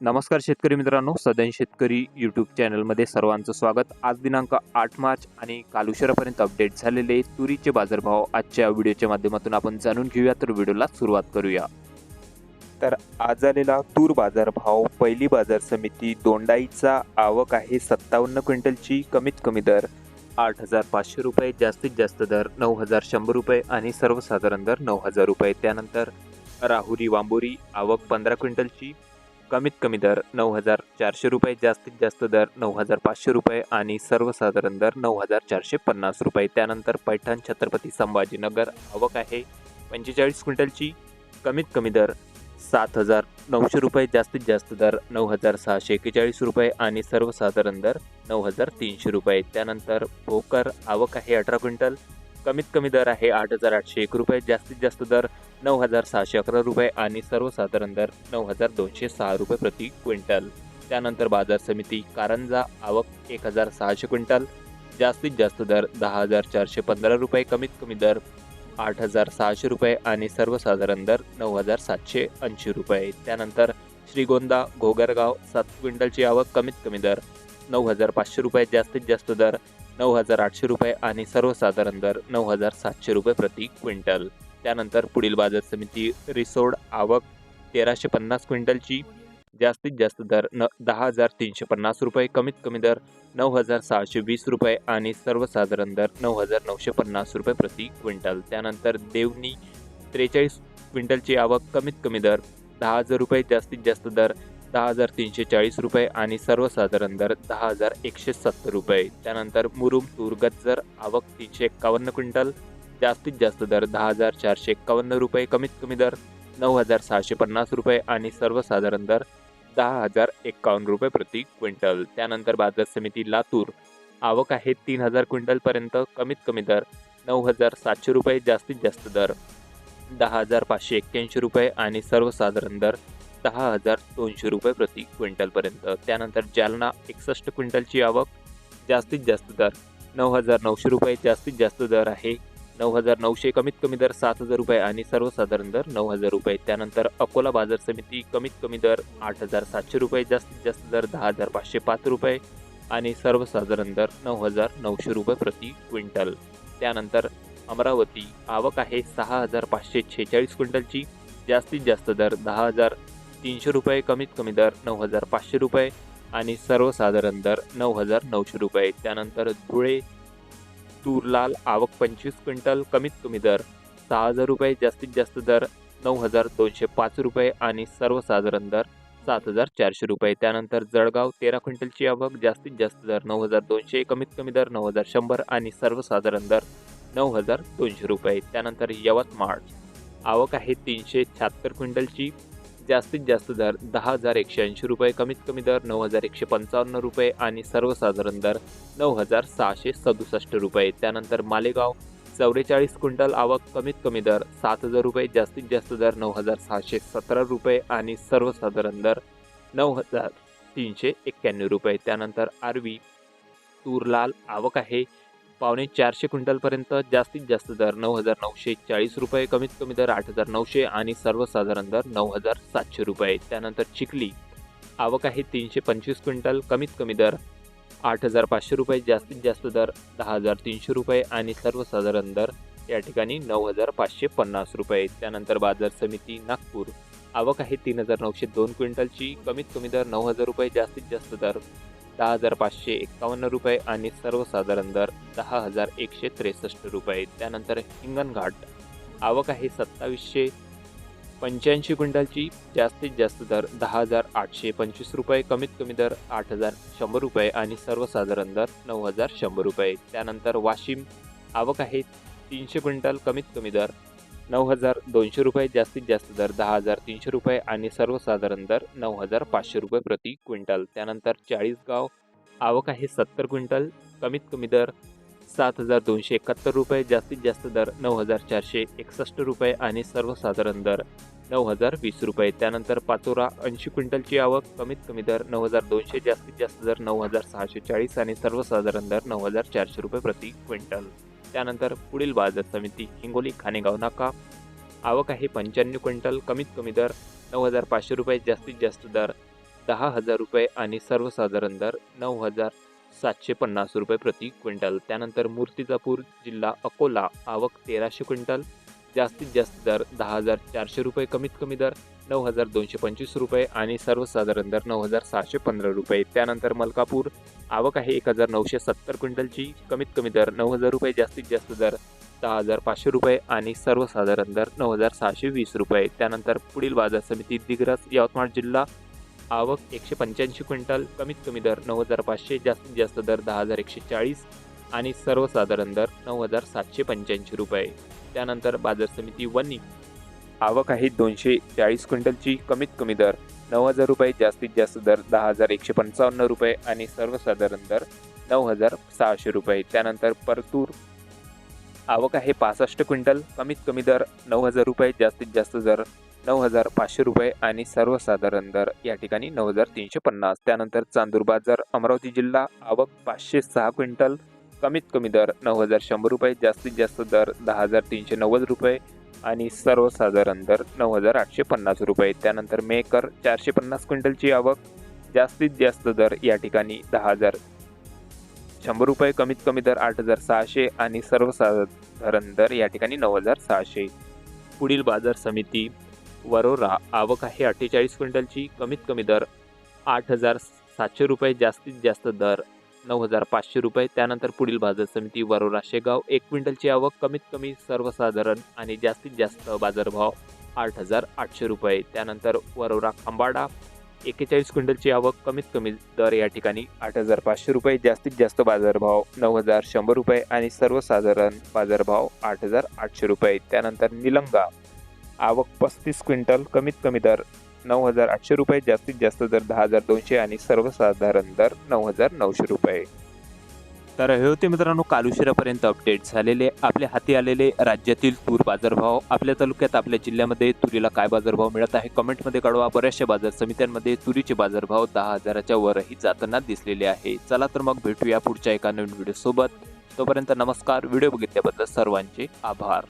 नमस्कार शेतकरी मित्रांनो सदन शेतकरी यूट्यूब चॅनलमध्ये सर्वांचं स्वागत. आज दिनांक आठ मार्च आणि काल उशिरापर्यंत अपडेट झालेले तुरीचे बाजारभाव. आजच्या व्हिडिओच्या माध्यमातून आपण जाणून घेऊया तर व्हिडिओला सुरुवात करूया. तर आज आलेला तूर बाजारभाव पहिली बाजार समिती दोंडाईचा आवक आहे सत्तावन्न क्विंटलची कमीत कमी दर आठ हजार पाचशे रुपये जास्तीत जास्त दर नऊ हजार शंभर रुपये आणि सर्वसाधारण दर नऊ हजार रुपये. त्यानंतर राहुरी वांबोरी आवक पंधरा क्विंटलची कमीत कमी दर नऊ हजार चारशे रुपये जास्तीत जास्त दर नऊ हजार पाचशे रुपये आणि सर्वसाधारण दर नऊ हजार चारशे पन्नास रुपये. त्यानंतर पैठण छत्रपती संभाजीनगर आवक आहे. पंचेचाळीस क्विंटलची कमीत कमी दर सात हजार नऊशे रुपये जास्तीत जास्त दर नऊ हजार सहाशे एक्केचाळीस रुपये आणि सर्वसाधारण दर नऊ हजार तीनशे रुपये. त्यानंतर भोकर आवक आहे अठरा क्विंटल कमीत कमी दर आहे आठ हजार आठशे एक रुपये जास्तीत जास्त दर नऊ हजार सहाशे अकरा रुपये आणि सर्वसाधारण दर नऊ हजार दोनशे सहा रुपये प्रति क्विंटल. त्यानंतर बाजार समिती कारंजा आवक एक हजार सहाशे क्विंटल जास्तीत जास्त दर दहा हजार चारशे पंधरा रुपये कमीत कमी दर आठ हजार सहाशे रुपये आणि सर्वसाधारण दर नऊ हजार सातशे ऐंशी रुपये. त्यानंतर श्रीगोंदा घोगरगाव सात क्विंटलची आवक कमीत कमी दर नऊ हजार पाचशे रुपये जास्तीत जास्त दर नऊ हजार आठशे रुपये आणि सर्वसाधारण दर नऊ हजार सातशे रुपये प्रति क्विंटल. त्यानंतर पुढील बाजार समिती रिसोड आवक तेराशे पन्नास क्विंटलची. जास्तीत जास्त दर न दहा हजार तीनशे पन्नास रुपये कमीत कमी दर नऊ हजार सहाशे वीस रुपये आणि सर्वसाधारण दर नऊ हजार नऊशे पन्नास रुपये प्रति क्विंटल. त्यानंतर देवनी त्रेचाळीस क्विंटलची आवक कमीत कमी दर दहा हजार रुपये जास्तीत जास्त दर दहा हजार तीनशे चाळीस रुपये आणि सर्वसाधारण दर दहा हजार एकशे सत्तर रुपये. त्यानंतर मुरुम तूर गज्जर आवक तीनशे एक्कावन्न क्विंटल. जास्तीत जास्त दर दहा हजार चारशे एक्कावन्न रुपये कमीत कमी दर नऊ हजार सहाशे पन्नास रुपये आणि सर्वसाधारण दर दहा हजार एक्कावन्न रुपये प्रति क्विंटल. त्यानंतर बाजार समिती लातूर आवक आहे तीन हजार क्विंटलपर्यंत कमीत कमी दर नऊ हजार सातशे रुपये जास्तीत जास्त दर दहा हजार पाचशे एक्क्याऐंशी रुपये आणि सर्वसाधारण दर दहा हजार दोनशे रुपये प्रति क्विंटलपर्यंत. त्यानंतर जालना एकसष्ट क्विंटलची आवक जास्तीत जास्त दर नऊ हजार नऊशे रुपये जास्तीत जास्त दर आहे नऊ हजार नऊशे कमीत कमी दर सात हजार रुपये आणि सर्वसाधारण दर नऊ हजार रुपये. त्यानंतर अकोला बाजार समिती कमीत कमी दर आठ हजार सातशे रुपये जास्तीत जास्त दर दहा हजार पाचशे पाच रुपये आणि सर्वसाधारण दर नऊ हजार नऊशे रुपये प्रति क्विंटल. त्यानंतर अमरावती आवक आहे सहा हजार पाचशे छेचाळीस क्विंटलची जास्तीत जास्त दर दहा हजार तीनशे रुपये कमीत कमी दर नऊ हजार पाचशे रुपये आणि सर्वसाधारण दर नऊ हजार नऊशे रुपये. त्यानंतर धुळे तूरलाल आवक पंचवीस क्विंटल कमीत कमी दर सहा हजार रुपये जास्तीत जास्त दर नऊ हजार दोनशे पाच रुपये आणि सर्वसाधारण दर सात हजार चारशे रुपये. त्यानंतर जळगाव तेरा क्विंटलची आवक जास्तीत जास्त दर नऊ हजार दोनशे कमीत कमी दर नऊ हजार शंभर आणि सर्वसाधारण दर नऊ हजार दोनशे रुपये. त्यानंतर यवतमाळ आवक आहे तीनशे शहात्तर क्विंटलची जास्तीत जास्त दर दहा हजार एकशे ऐंशी रुपये कमीत कमी दर नऊ हजार एकशे पंचावन्न रुपये आणि सर्वसाधारण दर नऊ हजार सहाशे सदुसष्ट रुपये. त्यानंतर मालेगाव चौवेचाळीस क्विंटल आवक कमीत कमी दर सात हजार रुपये जास्तीत जास्त दर नऊ हजार सहाशे सतरा रुपये आणि सर्वसाधारण दर नऊ हजार तीनशे एक्क्याण्णव रुपये. त्यानंतर आरवी तूरलाल आवक आहे पावणे चारशे क्विंटलपर्यंत जास्तीत जास्त दर नऊ हजार नऊशे चाळीस रुपये कमीत कमी दर आठ हजार नऊशे आणि सर्वसाधारण दर नऊ हजार सातशे रुपये. त्यानंतर चिखली आवक आहे तीनशे पंचवीस क्विंटल कमीत कमी दर आठ हजार पाचशे रुपये जास्तीत जास्त दर दहा हजार तीनशे रुपये आणि सर्वसाधारण दर या ठिकाणी नऊ हजार पाचशे पन्नास रुपये. त्यानंतर बाजार समिती नागपूर आवक आहे तीन हजार नऊशे दोन क्विंटलची कमीत कमी दर नऊ हजार रुपये जास्तीत जास्त दर दहा हजार पाचशे एक्कावन्न रुपये आणि सर्वसाधारण दर दहा हजार एकशे त्रेसष्ट रुपये. त्यानंतर हिंगणघाट आवक आहे सत्तावीसशे पंच्याऐंशी क्विंटलची. जास्तीत जास्त दर दहा हजार आठशे पंचवीस रुपये. कमीत कमी दर आठ हजार शंभर रुपये आणि सर्वसाधारण दर नऊ हजार शंभर रुपये. त्यानंतर वाशिम. आवक आहे तीनशे क्विंटल. कमीत कमी दर नऊ हजार दोनशे रुपये जास्तीत जास्त दर दहा हजार तीनशे रुपये आणि सर्वसाधारण दर नऊ हजार पाचशे रुपये प्रति क्विंटल. त्यानंतर चाळीसगाव आवक आहे सत्तर क्विंटल कमीत कमी दर सात हजार दोनशे एकाहत्तर रुपये जास्तीत जास्त दर नऊ हजार चारशे एकसष्ट रुपये आणि सर्वसाधारण दर नऊ हजार वीस रुपये. त्यानंतर पाचोरा ऐंशी क्विंटलची आवक कमीत कमी दर नऊ हजार दोनशे जास्तीत जास्त दर नऊ हजार सहाशे चाळीस आणि सर्वसाधारण दर नऊ हजार चारशे रुपये प्रति क्विंटल. त्यानंतर पुढील बाजार समिती हिंगोली खानेगाव नाका. आवक आहे पंच्याण्णव क्विंटल कमीत कमी दर नऊ हजार पाचशे रुपये जास्तीत जास्त दर दहा हजार रुपये आणि सर्वसाधारण दर नऊ हजार सातशे पन्नास रुपये प्रति क्विंटल. त्यानंतर मूर्तिजापूर जिल्हा अकोला आवक तेराशे क्विंटल जास्तीत जास्त दर दहा हजार चारशे रुपये कमीत कमी दर नऊ हजार दोनशे पंचवीस रुपये आणि सर्वसाधारण दर नऊ हजार सहाशे पंधरा रुपये. त्यानंतर मलकापूर आवक आहे एक हजार नऊशे सत्तर क्विंटलची. कमीत कमी दर नऊ हजार रुपये जास्तीत जास्त दर दहा हजार पाचशे रुपये आणि सर्वसाधारण दर नऊ हजार सहाशे वीस रुपये. त्यानंतर पुढील बाजार समिती दिग्रस यवतमाळ जिल्हा आवक एकशे पंच्याऐंशी क्विंटल कमीत कमी दर नऊ हजार पाचशे जास्तीत जास्त दर दहा हजार एकशे चाळीस आणि सर्वसाधारण दर नऊ हजार सातशे पंच्याऐंशी रुपये. त्यानंतर बाजार समिती वनी आवक आहे दोनशे चाळीस क्विंटलची. कमीत कमी दर नऊ हजार रुपये जास्तीत जास्त दर दहा हजार एकशे पंचावन्न रुपये आणि सर्वसाधारण दर नऊ हजार सहाशे रुपये. त्यानंतर परतूर आवक आहे पासष्ट क्विंटल. कमीत कमी दर नऊ हजार रुपये जास्तीत जास्त दर नऊ हजार पाचशे रुपये आणि सर्वसाधारण दर या ठिकाणी नऊ हजार तीनशे पन्नास. त्यानंतर चांदूर बाजार अमरावती जिल्हा आवक पाचशे सहा क्विंटल. कमीत कमी दर नऊ हजार शंभर रुपये जास्तीत जास्त दर दहा हजार तीनशे नव्वद रुपये. आणि सर्वसाधारण दर नऊ हजार आठशे पन्नास रुपये. त्यानंतर मेकर चारशे पन्नास क्विंटलची आवक जास्तीत जास्त दर या ठिकाणी दहा हजार. शंभर रुपये कमीत कमी दर आठ हजार सहाशे आणि सर्वसाधारण दर या ठिकाणी नऊ हजार सहाशे. पुढील बाजार समिती वरोरा आवक आहे अठ्ठेचाळीस क्विंटलची कमीत कमी दर आठ हजार सातशे रुपये जास्तीत जास्त दर नऊ हजार पाचशे रुपये. त्यानंतर पुढील बाजार समिती वरोरा शेगाव. एक क्विंटलची आवक कमीत कमी सर्वसाधारण आणि जास्तीत जास्त बाजारभाव आठ हजार आठशे रुपये. त्यानंतर वरोरा खांबाडा. एक्केचाळीस क्विंटलची आवक कमीत कमी दर या ठिकाणी आठ हजार पाचशे रुपये. जास्तीत जास्त बाजारभाव नऊ हजार शंभर रुपये आणि सर्वसाधारण बाजारभाव आठ हजार आठशे रुपये. त्यानंतर निलंगा. आवक पस्तीस क्विंटल कमीत कमी दर नऊ हजार आठशे रुपये जास्तीत जास्त दर दहा हजार दोनशे आणि सर्वसाधारण दर नऊ हजार नऊशे रुपये. तर हे होते मित्रांनो कालुशिरापर्यंत अपडेट झालेले आपल्या हाती आलेले राज्यातील तूर बाजारभाव. आपल्या तालुक्यात आपल्या जिल्ह्यामध्ये तुरीला काय बाजारभाव मिळत आहे? कमेंटमध्ये कळवा. बऱ्याचशा बाजार समित्यांमध्ये तुरीचे बाजारभाव दहा हजाराच्या वरही जाताना दिसलेले आहे. चला तर मग भेटूया पुढच्या एका नवीन व्हिडिओसोबत तोपर्यंत नमस्कार. व्हिडिओ बघितल्याबद्दल सर्वांचे आभार.